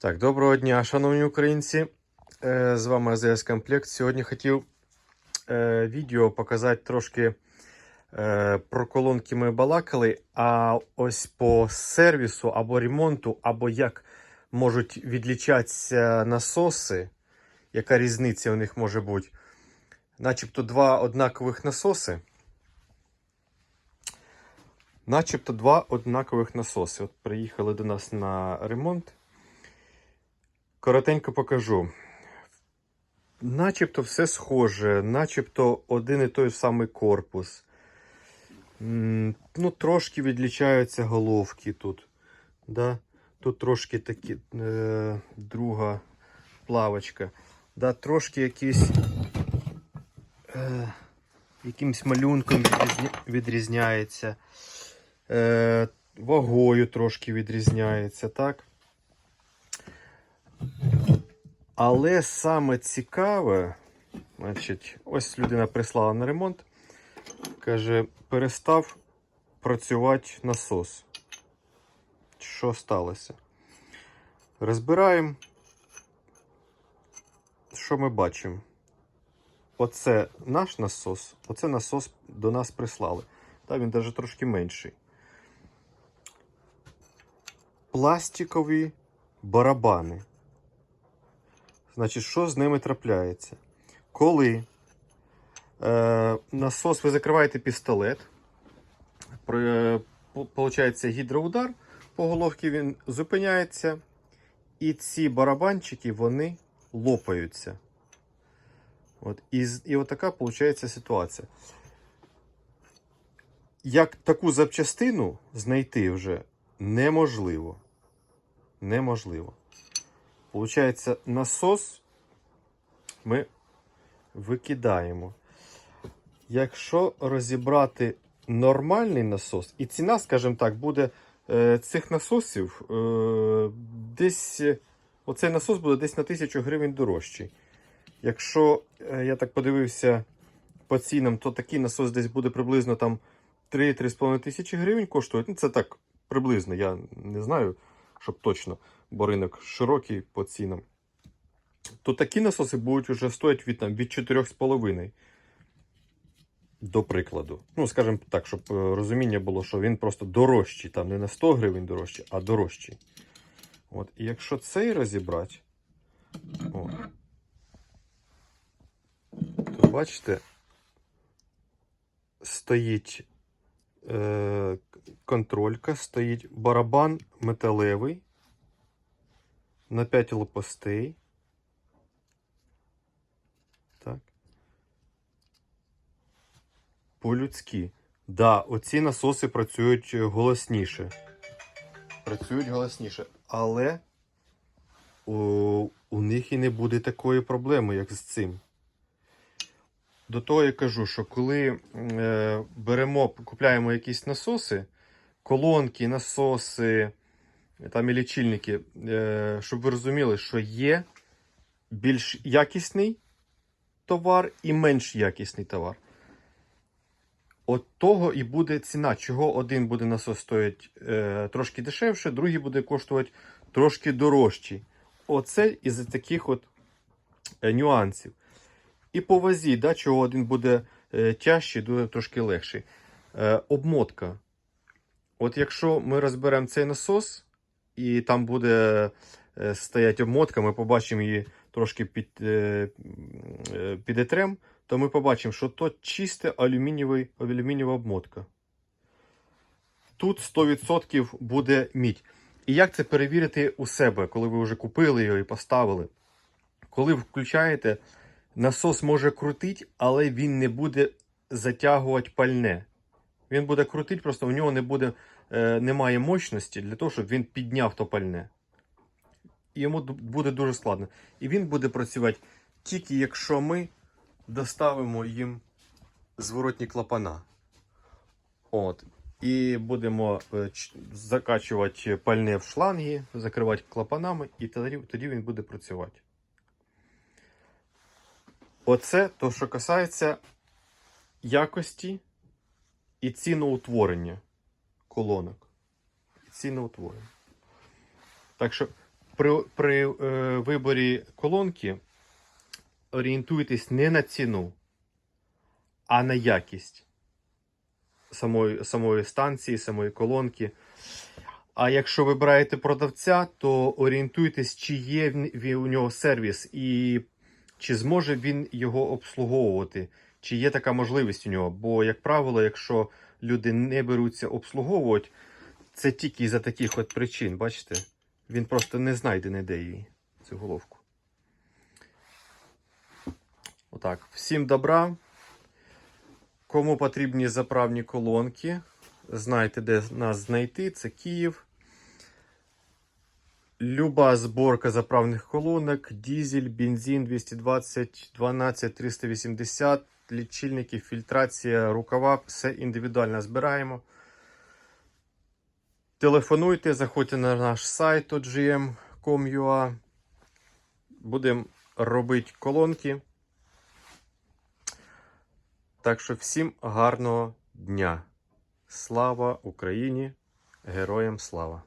Так, доброго дня, шановні українці. Е, З вами АЗС Комплект. Сьогодні хотів е, відео показати трошки е, про колонки ми балакали, а ось по сервісу або ремонту, або як можуть відлічатися насоси, яка різниця у них може бути. Начебто два однакових насоси. Начебто два однакових насоси. От приїхали до нас на ремонт. Коротенько покажу. Начебто все схоже, начебто один і той самий корпус. Ну, трошки відлічаються головки тут. Да? Тут трошки такі, е, друга плавочка. Да, трошки якісь е, якимсь малюнком відрізня, відрізняється. Е, вагою трошки відрізняється, так? Але саме цікаве, значить, ось людина прислала на ремонт, каже, перестав працювати насос. Що сталося? Розбираємо, що ми бачимо. Оце наш насос, оце насос до нас прислали. Та він навіть трошки менший. Пластикові барабани. Значить, що з ними трапляється? Коли е, насос ви закриваєте пістолет, при, по- получається гідроудар, по головці він зупиняється, і ці барабанчики вони лопаються. От, і, і отака виходить ситуація. Як таку запчастину знайти вже неможливо. Неможливо. Получається, насос ми викидаємо. Якщо розібрати нормальний насос, і ціна, скажімо так, буде е, цих насосів е, десь. Оцей насос буде десь на 1000 гривень дорожчий. Якщо е, я так подивився по цінам, то такий насос десь буде приблизно там 3-3,5 тисячі гривень коштує. Ну, це так приблизно, я не знаю, щоб точно бо ринок широкий по цінам, то такі насоси будуть вже стоїти від, від 4,5. До прикладу. Ну, скажімо так, щоб е, розуміння було, що він просто дорожчий, там не на 100 гривень дорожчий, а дорожчий. От. І якщо цей розібрати, о, то бачите, стоїть е, контролька, стоїть барабан металевий на 5 лопастей. Так. По-людськи. Да, оці насоси працюють голосніше. Працюють голосніше. Але у, у них і не буде такої проблеми, як з цим. До того я кажу, що коли е, беремо, купляємо якісь насоси, колонки, насоси, там і лічильники, е, щоб ви розуміли, що є більш якісний товар і менш якісний товар. От того і буде ціна, чого один буде насос стоїть е, трошки дешевше, другий буде коштувати трошки дорожчий. Оце із таких от е, нюансів. І по вазі, да, чого один буде е, тяжчий, буде трошки легший. Е, обмотка. От якщо ми розберемо цей насос, і там буде е, стояти обмотка, ми побачимо її трошки під, е, е, підетрем, то ми побачимо, що то алюмінієвий, алюмінієва обмотка. Тут 100% буде мідь. І як це перевірити у себе, коли ви вже купили його і поставили? Коли включаєте, насос може крутити, але він не буде затягувати пальне. Він буде крутити, просто у нього не буде, е, немає мощності для того, щоб він підняв то пальне. Йому буде дуже складно. І він буде працювати тільки якщо ми доставимо їм зворотні клапана. От. І будемо е, закачувати пальне в шланги, закривати клапанами, і тоді він буде працювати. Оце то, що касається якості і ціноутворення колонок. І ціноутворення. Так що При, при е, виборі колонки орієнтуйтесь не на ціну, а на якість самої, самої станції, самої колонки. А якщо вибираєте продавця, то орієнтуйтесь, чи є в- у нього сервіс і чи зможе він його обслуговувати, чи є така можливість у нього. Бо, як правило, якщо люди не беруться обслуговувати, це тільки за таких от причин, бачите? Він просто не знайде ніде її, цю головку. Отак. Всім добра. Кому потрібні заправні колонки, знайте, де нас знайти. Це Київ. Люба зборка заправних колонок, дізель, бензин 220, 12, 380, лічильники, фільтрація, рукава, все індивідуально збираємо. Телефонуйте, заходьте на наш сайт ogm.com.ua. Будемо робити колонки. Так що всім гарного дня. Слава Україні! Героям слава!